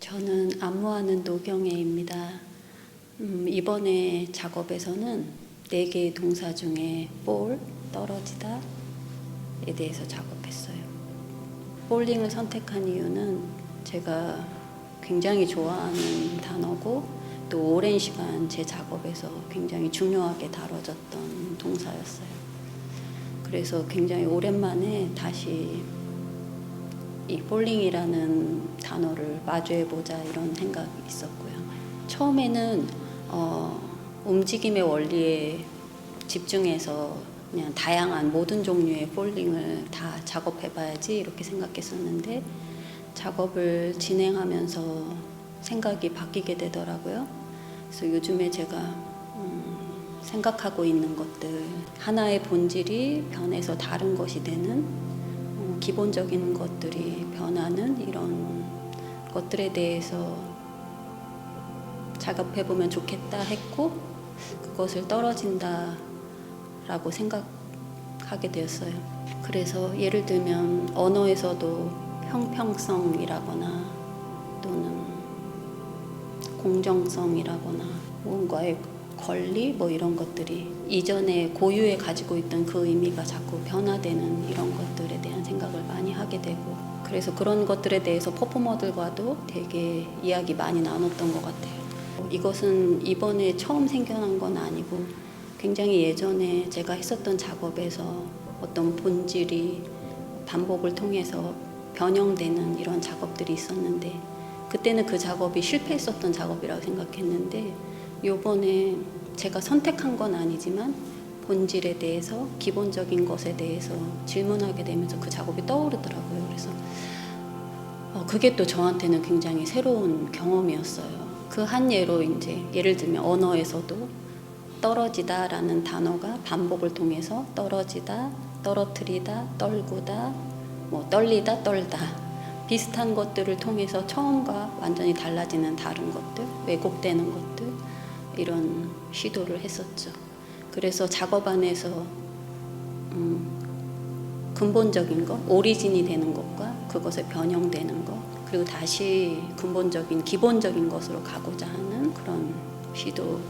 저는 안무하는 노경애입니다. 음, 이번에 작업에서는 네 개의 동사 중에 볼, 떨어지다에 대해서 작업했어요. 볼링을 선택한 이유는 제가 굉장히 좋아하는 단어고 또 오랜 시간 제 작업에서 굉장히 중요하게 다뤄졌던 동사였어요. 그래서 굉장히 오랜만에 다시 이 볼링이라는 단어를 마주해 보자 이런 생각이 있었고요. 처음에는 어, 움직임의 원리에 집중해서 그냥 다양한 모든 종류의 볼링을 다 작업해 봐야지 이렇게 생각했었는데 작업을 진행하면서 생각이 바뀌게 되더라고요. 그래서 요즘에 제가 음, 생각하고 있는 것들 하나의 본질이 변해서 다른 것이 되는 어, 기본적인 것들이 변하는 이런 것들에 대해서 작업해 보면 좋겠다 했고 그것을 떨어진다라고 생각하게 되었어요. 그래서 예를 들면 언어에서도 형평성이라거나 또는 공정성이라거나 뭔가의 권리 뭐 이런 것들이 이전에 고유에 가지고 있던 그 의미가 자꾸 변화되는 이런 것들에 대한 생각을 많이 하게 되고 그래서 그런 것들에 대해서 퍼포머들과도 되게 이야기 많이 나눴던 것 같아요. 이것은 이번에 처음 생겨난 건 아니고 굉장히 예전에 제가 했었던 작업에서 어떤 본질이 반복을 통해서 변형되는 이런 작업들이 있었는데 그때는 그 작업이 실패했었던 작업이라고 생각했는데 요번에 제가 선택한 건 아니지만 본질에 대해서 기본적인 것에 대해서 질문하게 되면서 그 작업이 떠오르더라고요. 그래서 어, 그게 또 저한테는 굉장히 새로운 경험이었어요. 그 한 예로 이제 예를 들면 언어에서도 떨어지다라는 단어가 반복을 통해서 떨어지다, 떨어뜨리다, 떨구다, 뭐 떨리다, 떨다 비슷한 것들을 통해서 처음과 완전히 달라지는 다른 것들, 왜곡되는 것들 이런 시도를 했었죠. 그래서 작업 안에서 음, 근본적인 것, 오리진이 되는 것과 그것의 변형되는 것, 그리고 다시 근본적인 기본적인 것으로 가고자 하는 그런 시도를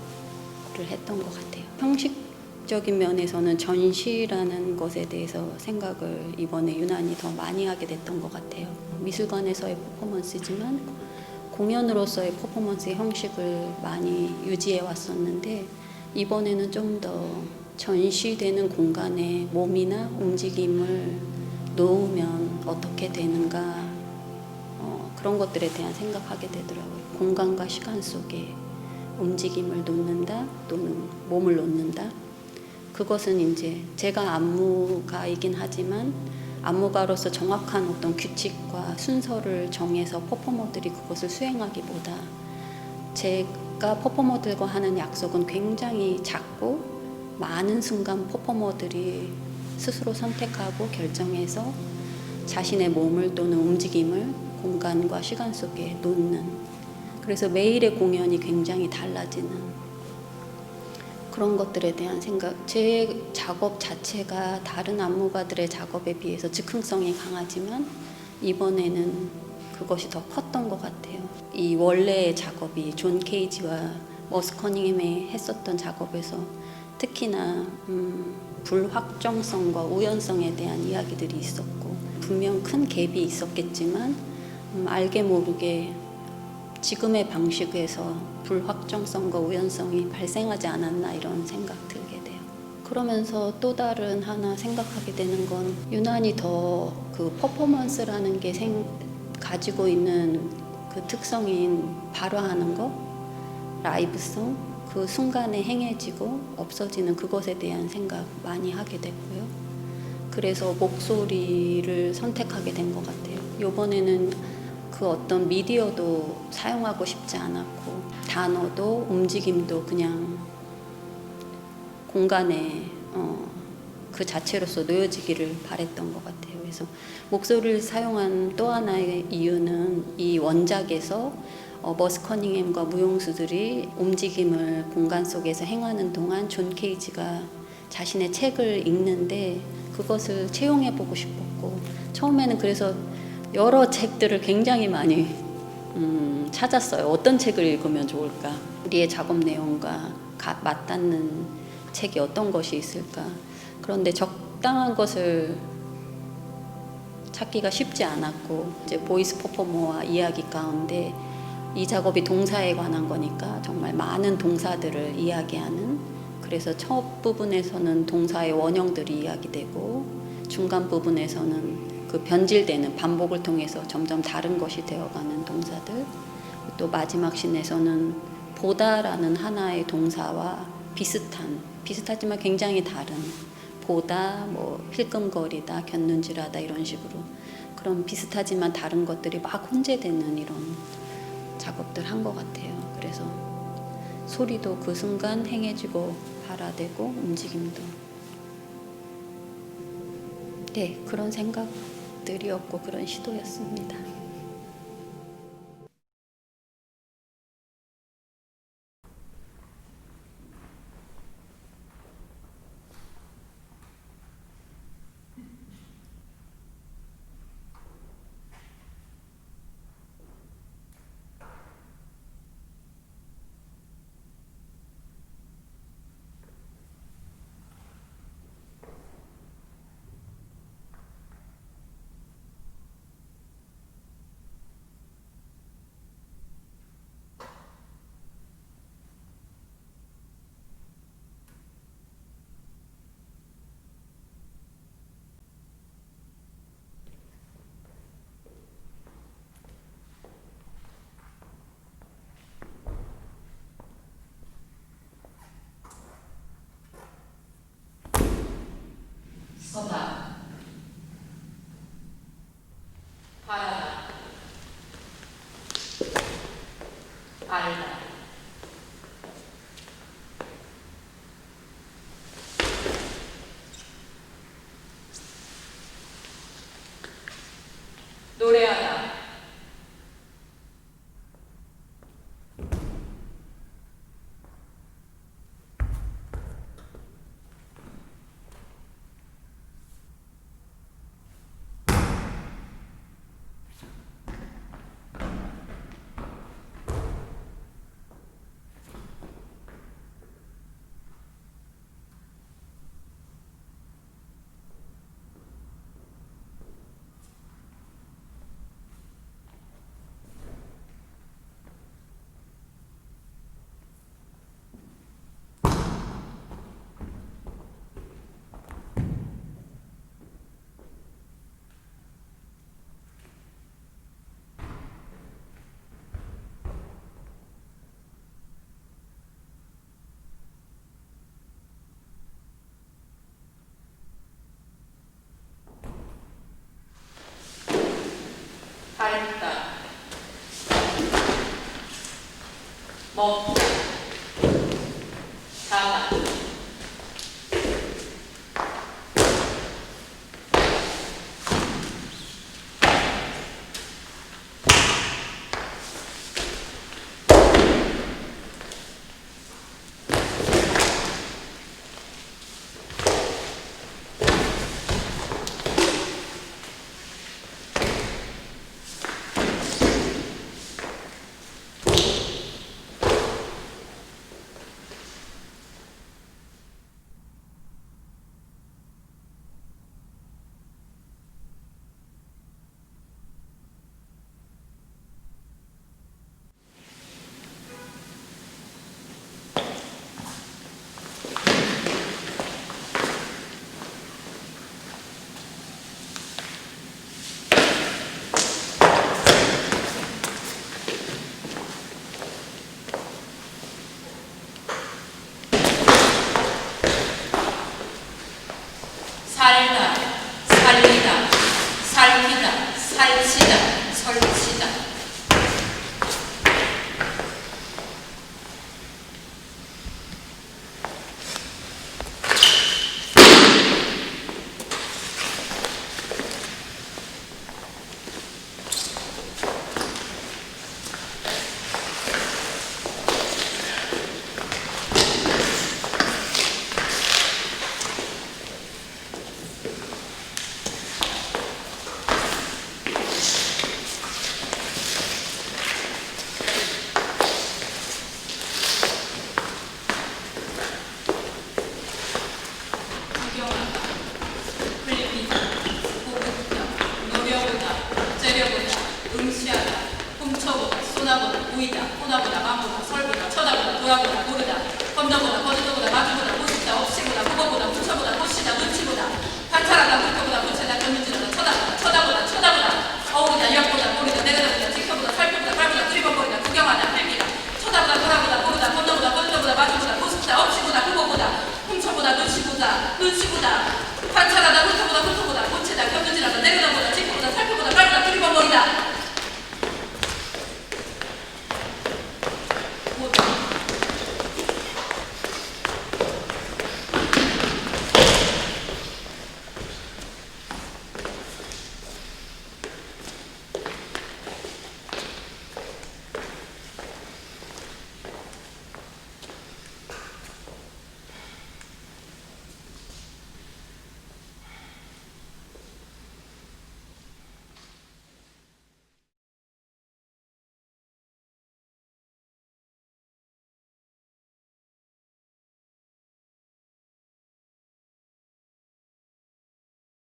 했던 것 같아요. 형식적인 면에서는 전시라는 것에 대해서 생각을 이번에 유난히 더 많이 하게 됐던 것 같아요. 미술관에서의 퍼포먼스지만 공연으로서의 퍼포먼스의 형식을 많이 유지해 왔었는데 이번에는 좀 더 전시되는 공간에 몸이나 움직임을 놓으면 어떻게 되는가 어, 그런 것들에 대한 생각하게 되더라고요. 공간과 시간 속에 움직임을 놓는다 또는 몸을 놓는다. 그것은 이제 제가 안무가이긴 하지만 안무가로서 정확한 어떤 규칙과 순서를 정해서 퍼포머들이 그것을 수행하기보다 제가 퍼포머들과 하는 약속은 굉장히 작고 많은 순간 퍼포머들이 스스로 선택하고 결정해서 자신의 몸을 또는 움직임을 공간과 시간 속에 놓는 그래서 매일의 공연이 굉장히 달라지는 그런 것들에 대한 생각 제 작업 자체가 다른 안무가들의 작업에 비해서 즉흥성이 강하지만 이번에는 그것이 더 컸던 것 같아요. 이 원래의 작업이 존 케이지와 머스 커닝햄이 했었던 작업에서 특히나 음, 불확정성과 우연성에 대한 이야기들이 있었고 분명 큰 갭이 있었겠지만 음, 알게 모르게 지금의 방식에서 불확정성과 우연성이 발생하지 않았나 이런 생각 들게 돼요. 그러면서 또 다른 하나 생각하게 되는 건 유난히 더 그 퍼포먼스라는 게 생, 가지고 있는 그 특성인 발화하는 거, 라이브성, 그 순간에 행해지고 없어지는 그것에 대한 생각 많이 하게 됐고요. 그래서 목소리를 선택하게 된 것 같아요. 요번에는 그 어떤 미디어도 사용하고 싶지 않았고 단어도 움직임도 그냥 공간에 어, 그 자체로서 놓여지기를 바랬던 것 같아요. 그래서 목소리를 사용한 또 하나의 이유는 이 원작에서 어, 머스 커닝햄과 무용수들이 움직임을 공간 속에서 행하는 동안 존 케이지가 자신의 책을 읽는데 그것을 채용해 보고 싶었고 처음에는 그래서 여러 책들을 굉장히 많이 음, 찾았어요. 어떤 책을 읽으면 좋을까? 우리의 작업 내용과 가- 맞닿는 책이 어떤 것이 있을까? 그런데 적당한 것을 찾기가 쉽지 않았고 이제 보이스 퍼포머와 이야기 가운데 이 작업이 동사에 관한 거니까 정말 많은 동사들을 이야기하는 그래서 첫 부분에서는 동사의 원형들이 이야기되고 중간 부분에서는 그 변질되는 반복을 통해서 점점 다른 것이 되어가는 동사들. 또 마지막 신에서는 보다라는 하나의 동사와 비슷한 비슷하지만 굉장히 다른 보다 뭐 힐끔거리다 곁눈질하다 이런 식으로 그런 비슷하지만 다른 것들이 막 혼재되는 이런 작업들 한 것 같아요. 그래서 소리도 그 순간 행해지고 발화되고 움직임도. 네 그런 생각 들이었고 그런 시도였습니다 바라다 알다 노